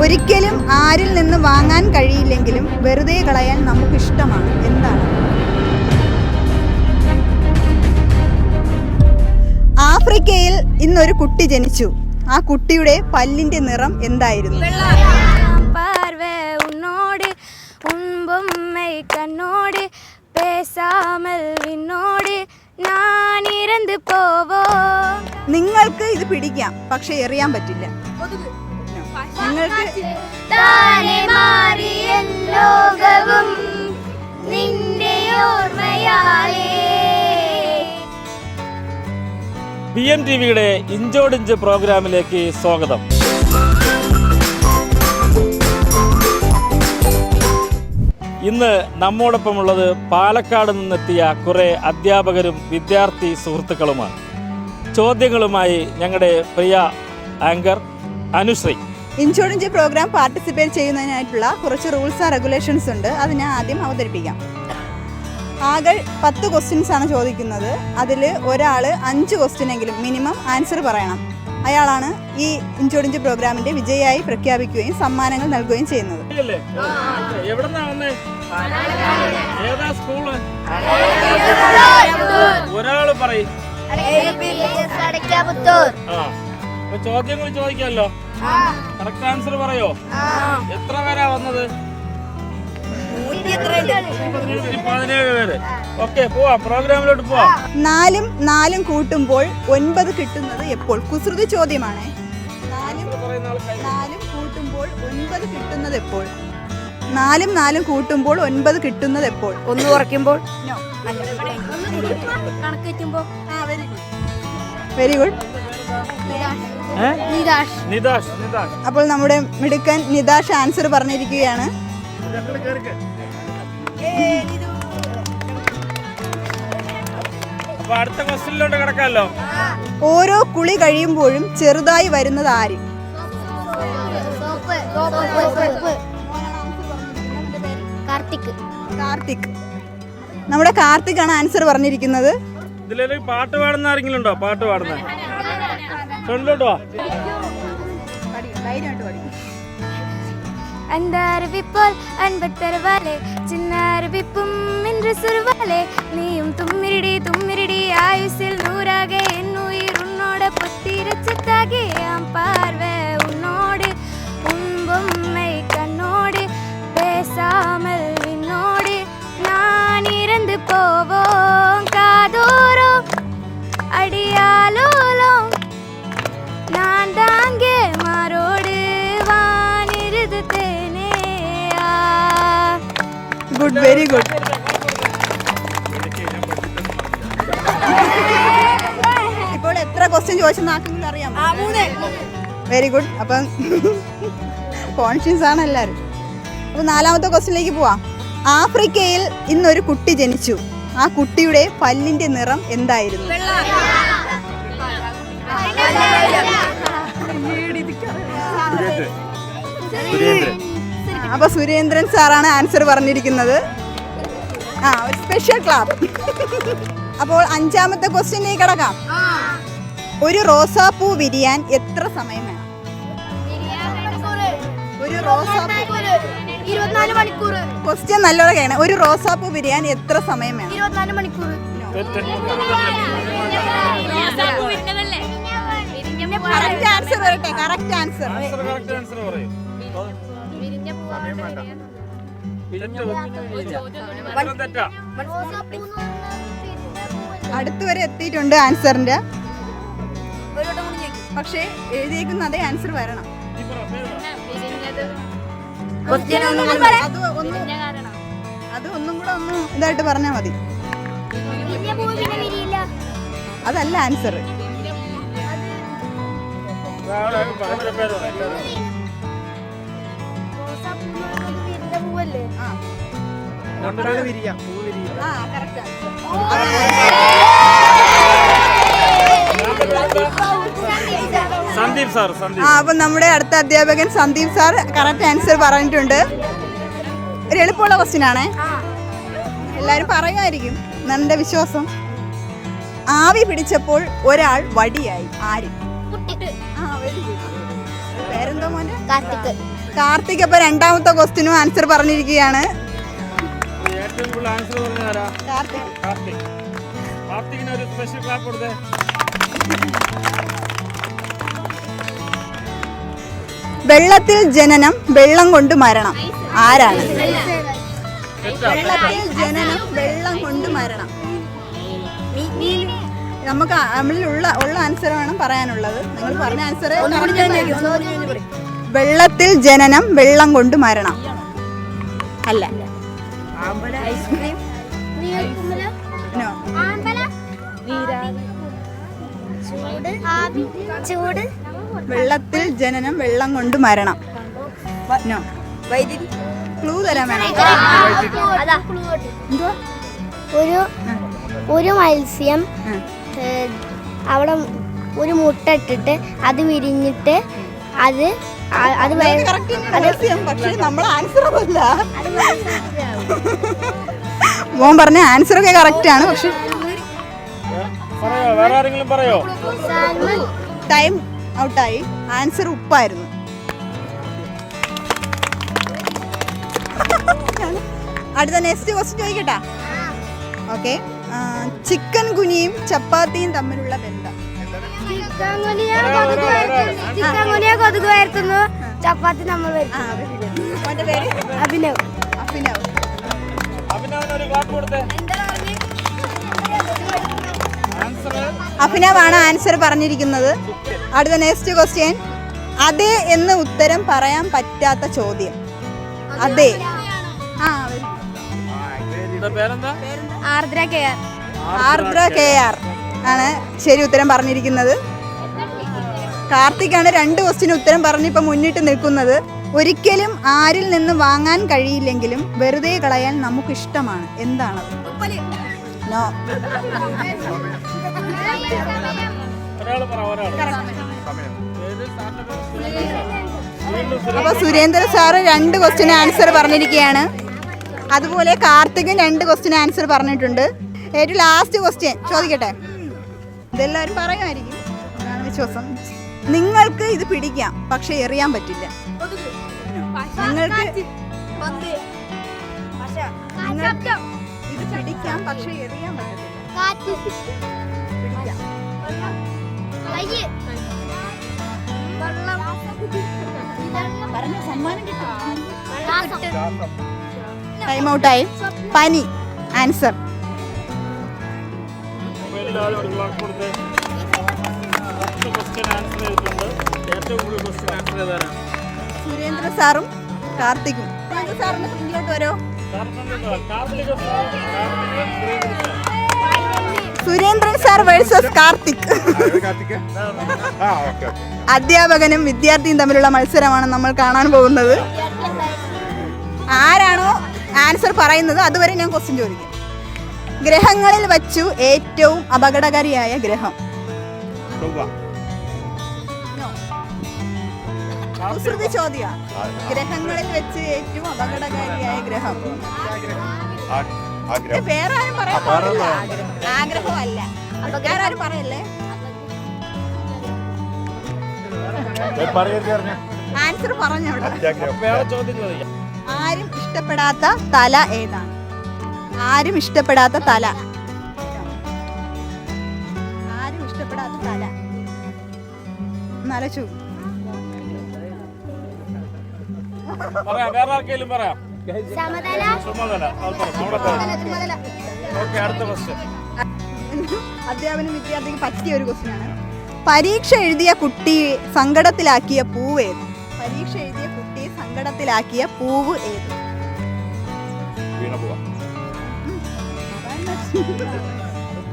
ഒരിക്കലും ആരിൽ നിന്ന് വാങ്ങാൻ കഴിയില്ലെങ്കിലും വെറുതെ കളയാൻ നമുക്ക് ഇഷ്ടമാണ് എന്താണ് ആഫ്രിക്കയിൽ ഇന്നൊരു കുട്ടി ജനിച്ചു ആ കുട്ടിയുടെ പല്ലിന്റെ നിറം എന്തായിരുന്നു பார்வை உன்னோடு உன் பொம்மை கண்ணோடு பேசாமல் விண்ணோடு நான் இறந்து போவோம் നിങ്ങൾക്ക് ഇത് പിടിക്കാം പക്ഷെ എറിയാൻ പറ്റില്ല നിങ്ങൾക്ക് താനെ മാറിയ ലോകവും നിന്റെ ഓർമ്മയാലേ. ബി എം ടി വിയുടെ ഇഞ്ചോടിഞ്ച് പ്രോഗ്രാമിലേക്ക് സ്വാഗതം. ഇന്ന് നമ്മോടൊപ്പമുള്ളത് പാലക്കാട് നിന്നെത്തിയ കുറേ അധ്യാപകരും വിദ്യാർത്ഥി സുഹൃത്തുക്കളുമാണ്. ചോദ്യങ്ങളുമായി ഞങ്ങളുടെ പ്രിയ anchor Anusree. Insurance program participate ചെയ്യുന്നതിനായിട്ടുള്ള കുറച്ച് റൂൾസ് ആൻഡ് റെഗുലേഷൻസ് ഉണ്ട്. അത് ഞാൻ ആദ്യം അവതരിപ്പിക്കാം. ആകെ പത്ത് ക്വസ്റ്റ്യൻസ് ആണ് ചോദിക്കുന്നത്. അതിൽ ഒരാൾ അഞ്ച് ക്വസ്റ്റ്യനെങ്കിലും മിനിമം ആൻസർ പറയണം. അയാളാണ് ഈ ഇൻഷുറൻസ് പ്രോഗ്രാമിന്റെ വിജയിയായി പ്രഖ്യാപിക്കുകയും സമ്മാനങ്ങൾ നൽകുകയും ചെയ്യുന്നത്. ഒരാൾ പറയും. ആ. അപ്പൊ ചോദ്യങ്ങൾ ചോദിക്കാമല്ലോ. കറക്റ്റ് ആൻസർ പറയോ? എത്ര പേരാ വന്നത്? പതിനേഴ് പേര്. ഓക്കെ പോവാം. പ്രോഗ്രാമിലോട്ട് പോവാം. നാലും നാലും കൂട്ടുമ്പോൾ ഒൻപത് കിട്ടുന്നത് എപ്പോൾ? കുസൃതി ചോദ്യമാണ്. നാലും നാലും കൂട്ടുമ്പോൾ ഒൻപത് കിട്ടുന്നത് എപ്പോൾ? നാലും നാലും കൂട്ടുമ്പോൾ ഒൻപത് കിട്ടുന്നത് എപ്പോൾ? ഒന്ന് കുറയ്ക്കുമ്പോൾ? No. കണക്ക് good very good Nitash Nitash Nitash അപ്പോൾ നമ്മുടെ മിടുക്കൻ നിതാഷ് ആൻസർ പറഞ്ഞിരിക്കുകയാണ്. അടുത്ത ക്വസ്റ്റ്യനിലോട്ട് കിടക്കാമല്ലോ. ഓരോ കുളി കഴിയുമ്പോഴും ചെറുതായി വരുന്നത് ആര്? കാർത്തിക്. കാർത്തിക്. നമ്മുടെ കാർത്തിക് ആണ് ആൻസർ പറഞ്ഞിരിക്കുന്നത്. ഇതിലൊരു പാട്ട് പാടുന്ന ആരെങ്കിലും ഉണ്ടോ? പാട്ട് പാടുന്ന. ഫ്രണ്ടിലോട്ട് വാ அந்த அறிவிப்போல் அன்பு தருவாளே சின்ன அறிவிப்பும் இன்று சுருவாளே நீயும் தும்மிரிடி தும்மிரிடி ஆயுசில் நூறாக என் உயிர் உன்னோட புத்திரச்சத்தாகி ஆம் பார்வை ഗുഡ് വെരി ഗുഡ് ഇപ്പോൾ എത്ര ക്വസ്റ്റ്യൻ ചോദിച്ചെന്ന് ആർക്കെങ്കിലും അറിയാമോ? വെരി ഗുഡ് അപ്പം കോൺഷ്യൻസ് ആണ് എല്ലാവരും അപ്പോൾ നാലാമത്തെ ക്വസ്റ്റ്യനിലേക്ക് പോവാം. ആഫ്രിക്കയിൽ ഇന്നൊരു കുട്ടി ജനിച്ചു. ആ കുട്ടിയുടെ പല്ലിന്റെ നിറം എന്തായിരുന്നു? അപ്പൊ സുരേന്ദ്രൻ സാറാണ് ആൻസർ പറഞ്ഞിരിക്കുന്നത്. ആ ഒരു സ്പെഷ്യൽ ക്ലാപ്പ് അപ്പോൾ അഞ്ചാമത്തെ ക്വസ്റ്റ്യനിലേക്ക് കിടക്കാം ഒരു റോസാപ്പൂ വിരിയാൻ എത്ര സമയം വേണം? ഒരു റോസാപ്പൂ. ഇരുപത്തിനാല് മണിക്കൂർ ക്വസ്റ്റ്യൻ നല്ലോണം കേണം ഒരു റോസാപ്പൂ വിരിയാൻ എത്ര സമയം വേണം? ഇരുപത്തിനാല് മണിക്കൂർ കറക്റ്റ് ആൻസർ വരട്ടെ കറക്റ്റ് ആൻസർ കറക്റ്റ് വേണ്ട. പറയൂ ഉത്തരം തെറ്റാ അടുത്ത് വരെ എത്തിയിട്ടുണ്ട് ആൻസറിന്റെ. പക്ഷേ എഴുതിയേക്കുന്ന അതേ ആൻസർ വരണം. അത് ഒന്നും കൂടെ ഒന്ന് ഇതായിട്ട് പറഞ്ഞാൽ മതി. അതല്ല ആൻസർ. പറ. സന്ദീപ് സാർ സന്ദീപ്. ആ അപ്പം നമ്മുടെ അടുത്ത അധ്യാപകൻ സന്ദീപ് സാർ കറക്റ്റ് ആൻസർ പറഞ്ഞിട്ടുണ്ട്. ഒരു എളുപ്പമുള്ള ക്വസ്റ്റ്യൻ ആണേ. എല്ലാവരും പറയുമായിരിക്കും. നല്ല വിശ്വാസം. ആവി പിടിച്ചപ്പോൾ ഒരാൾ വടിയായി. ആര്. പേരെന്തോ മോനെ? കാർത്തിക്. കാർത്തിക് അപ്പൊ രണ്ടാമത്തെ ക്വസ്റ്റിനും ആൻസർ പറഞ്ഞിരിക്കുകയാണ്. ഏറ്റവും കൂടുതൽ ആൻസർ പറഞ്ഞാരാ കാർത്തിക്. കാർത്തിക്. കാർത്തികിന് ഒരു സ്പെഷ്യൽ ക്ലാപ്പ് കൊടുത്തേ. വെള്ളത്തിൽ ജനനം വെള്ളം കൊണ്ട് മരണം. ആരാണ്? വെള്ളത്തിൽ ജനനം വെള്ളം കൊണ്ട് മരണം. നമുക്ക് നമ്മളിൽ ഉള്ള ഉള്ള ആൻസർ വേണം പറയാനുള്ളത്. നിങ്ങൾ പറഞ്ഞ ആൻസർ വെള്ളത്തിൽ ജനനം വെള്ളം കൊണ്ട് മരണം. അല്ല. No. ചൂട്. വെള്ളത്തിൽ ജനനം വെള്ളം കൊണ്ട് മരണം. നോ ക്ലൂ തരാൻ വേണം. ഒരു ഒരു മത്സ്യം. അവിടെ ഒരു മുട്ട ഇട്ടിട്ട് അത് വിരിഞ്ഞിട്ട് അത് അത്. പക്ഷേ നമ്മൾ ആൻസർ അല്ല മോൻ പറഞ്ഞ ആൻസർ ഒക്കെ കറക്റ്റ് ആണ്. പക്ഷെ പറയോ? വേറെ ആരെങ്കിലും പറയോ? സാൽമൺ. ടൈം ഔട്ടായി ആൻസർ ഉപ്പായിരുന്നു. അടുത്ത നെക്സ്റ്റ് ക്വസ്റ്റ്യൻ ചോദിക്കട്ടാ. ഓക്കെ ചിക്കൻ കുനിയും ചപ്പാത്തിയും തമ്മിലുള്ള ബന്ധം. ചിക്കൻ ഗുനിയ കൊതുക് വരുത്തുന്നു. ചപ്പാത്തി നമ്മൾ അഭിനവ്. അഭിനവ്. അഭിനവന് ഒരു ക്ലാപ്പ് കൊടുത്തേ. ആൻസർ അഭിനവാണ് ആൻസർ പറഞ്ഞിരിക്കുന്നത്. അടുത്ത നെക്സ്റ്റ് ക്വസ്റ്റ്യൻ അതെ എന്ന് ഉത്തരം പറയാൻ പറ്റാത്ത ചോദ്യം. അതെ. ആ കെ പേരെന്താ? Ardra care Ardra K R. ആണ് ശരി ഉത്തരം പറഞ്ഞിരിക്കുന്നത്. കാർത്തിക്കാണ് രണ്ട് ക്വസ്റ്റിന് ഉത്തരം പറഞ്ഞ് ഇപ്പം മുന്നിട്ട് നിൽക്കുന്നത്. ഒരിക്കലും ആരിൽ നിന്ന് വാങ്ങാൻ കഴിയില്ലെങ്കിലും വെറുതെ കളയാൻ നമുക്ക് ഇഷ്ടമാണ് എന്താണ് നോ. അപ്പൊ സുരേന്ദ്ര സാറ് രണ്ട് ക്വസ്റ്റിന് ആൻസർ പറഞ്ഞിരിക്കുകയാണ്. അതുപോലെ കാർത്തികൻ രണ്ട് ക്വസ്റ്റിന് ആൻസർ പറഞ്ഞിട്ടുണ്ട്. ഏറ്റവും ലാസ്റ്റ് ക്വസ്റ്റ്യൻ. ചോദിക്കട്ടെ? ഇതെല്ലാവരും പറയുമായിരിക്കും. വിശ്വാസം. നിങ്ങൾക്ക് ഇത് പിടിക്കാം പക്ഷെ എറിയാൻ പറ്റില്ല. നിങ്ങൾക്ക് നിങ്ങൾക്ക് ഇത് പിടിക്കാം പക്ഷെ എറിയാൻ പറ്റത്തില്ല. പറഞ്ഞ സമ്മാനം ടൈം ഔട്ടായി പനി. ആൻസർ എല്ലാവരും കൊടുത്തേ. ക്വസ്റ്റ്യൻ ആൻസർ ചെയ്തിട്ടുണ്ട്. ഏറ്റവും കൂടുതൽ ക്വസ്റ്റ്യൻ ആൻസർ സുരേന്ദ്ര സാറും കാർത്തികും. സുരേന്ദ്ര സാറിന് പിന്നിലോട്ട് വരോ? Surendran sir versus Karthik. ആ ഓക്കെ ഓക്കെ. അധ്യാപകനും വിദ്യാർത്ഥിയും തമ്മിലുള്ള മത്സരമാണ് നമ്മൾ കാണാൻ പോകുന്നത്. ആരാണോ ആൻസർ പറയുന്നത് അതുവരെ ഞാൻ ക്വസ്റ്റ്യൻ ചോദിക്കും. ഗ്രഹങ്ങളിൽ വച്ചു ഏറ്റവും അപകടകാരിയായ ഗ്രഹം. കുസൃതി ചോദ്യ ഗ്രഹങ്ങളിൽ വെച്ച് ഏറ്റവും അപകടകാരിയായ ഗ്രഹം. വേറെ ആരും പറയാൻ പാടില്ല. ആഗ്രഹമല്ല. വേറെ ആരും പറയല്ലേ ആൻസർ ചോദിക്കാം. ആരും ഇഷ്ടപ്പെടാത്ത തല ഏതാണ്? ആരും ഇഷ്ടപ്പെടാത്ത തല. ആരും ഇഷ്ടപ്പെടാത്ത തല. നലച്ചു പറയാം വേറെ ആർക്കെങ്കിലും പറയാം? സമതല ചുമതല അത് ഓക്കെ അടുത്ത ക്വസ്റ്റ്യൻ അധ്യാപന വിദ്യാർത്ഥിക്ക് പറ്റിയ ഒരു ക്വസ്റ്റ്യൻ ആണ്. പരീക്ഷ എഴുതിയ കുട്ടി സങ്കടത്തിലാക്കിയ പൂവ് ഏത്? പരീക്ഷ എഴുതിയ കുട്ടി സങ്കടത്തിലാക്കിയ പൂവ് ഏത്? വീണ പോവാ.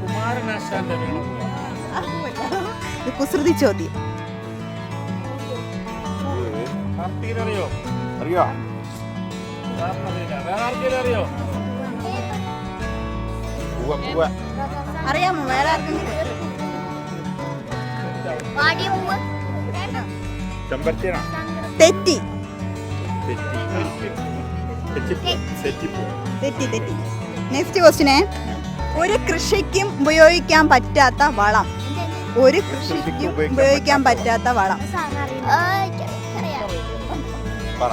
കുമാരനാശാന്റെ വീണ ഇത് കുസൃതി ചോദ്യം. കാർത്തികനറിയോ? അറിയോ? അറിയോ? പൂവ പൂവ. അറിയാമോ? വേറെ തെറ്റി. തെറ്റി തെറ്റി. നെക്സ്റ്റ് ക്വസ്റ്റിനെ ഒരു കൃഷിക്കും ഉപയോഗിക്കാൻ പറ്റാത്ത വളം. ഒരു കൃഷിക്കും ഉപയോഗിക്കാൻ പറ്റാത്ത വളം. പറ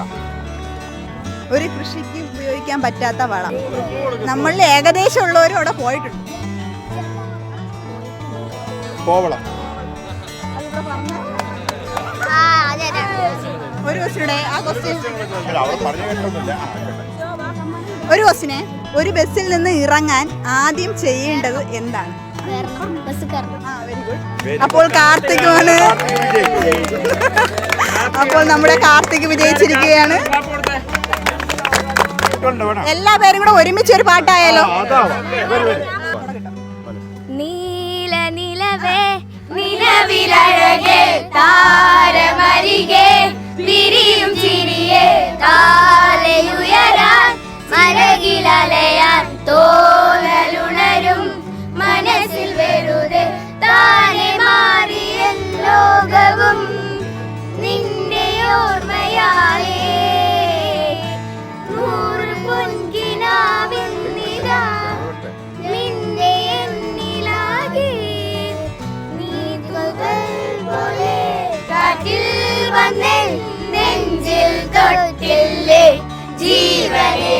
ഒരു കൃഷിക്ക് ഉപയോഗിക്കാൻ പറ്റാത്ത വളം നമ്മളിൽ ഏകദേശം ഉള്ളവരും അവിടെ പോയിട്ടുണ്ട്. കോവളം. ഒരു ബസ്സിനെ ആ ക്വസ്റ്റ്യൻ ഒരു ക്വസ്റ്റിനെ ഒരു ബസ്സിൽ നിന്ന് ഇറങ്ങാൻ ആദ്യം ചെയ്യേണ്ടത് എന്താണ്? ബസ് കയറണം ആ വെരി ഗുഡ്. അപ്പോൾ കാർത്തിക് വിജയ്. അപ്പോൾ നമ്മുടെ കാർത്തിക് വിജയിച്ചിരിക്കുകയാണ് എല്ലാവരും കൂടെ ഒരുമിച്ച് ഒരു പാട്ടായാലോ. നീല നിലവേ നിലവിലഴകേ താരമരികെ വിരിയും ചിരിയെ താരയുയരാൻ മരകിലലയാൻ തോന്നലുണരും തൊട്ടില്ലേ ജീവനേ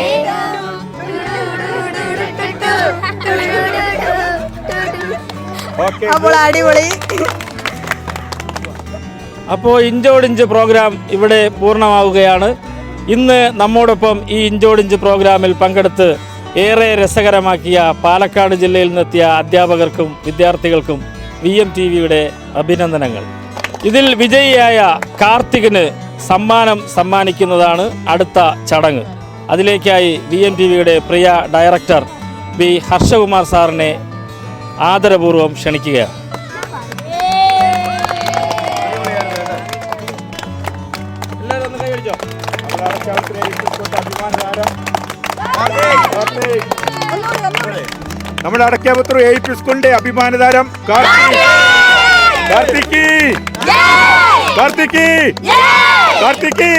ഓക്കേ, അപ്പോൾ അടിപൊളി. അപ്പോൾ ഇഞ്ചോടിഞ്ച് പ്രോഗ്രാം ഇവിടെ പൂർണമാവുകയാണ്. ഇന്ന് നമ്മോടൊപ്പം ഈ ഇഞ്ചോടിഞ്ച് പ്രോഗ്രാമിൽ പങ്കെടുത്ത് ഏറെ രസകരമാക്കിയ പാലക്കാട് ജില്ലയിൽ നിന്നെത്തിയ അധ്യാപകർക്കും വിദ്യാർത്ഥികൾക്കും വി എം ടി വിയുടെ അഭിനന്ദനങ്ങൾ. ഇതിൽ വിജയിയായ കാർത്തികിന് സമ്മാനം സമ്മാനിക്കുന്നതാണ് അടുത്ത ചടങ്ങ്. അതിലേക്കായി വി എം ടി വിയുടെ പ്രിയ ഡയറക്ടർ ബി ഹർഷകുമാർ സാറിനെ ആദരപൂർവം ക്ഷണിക്കുകയാണ്. നമ്മുടെ അടക്കാപുത്ര എ പി സ്കൂളിന്റെ അഭിമാന താരം കാർത്തിക്. കാർത്തിക്. കാർത്തിക്. കാർത്തിക്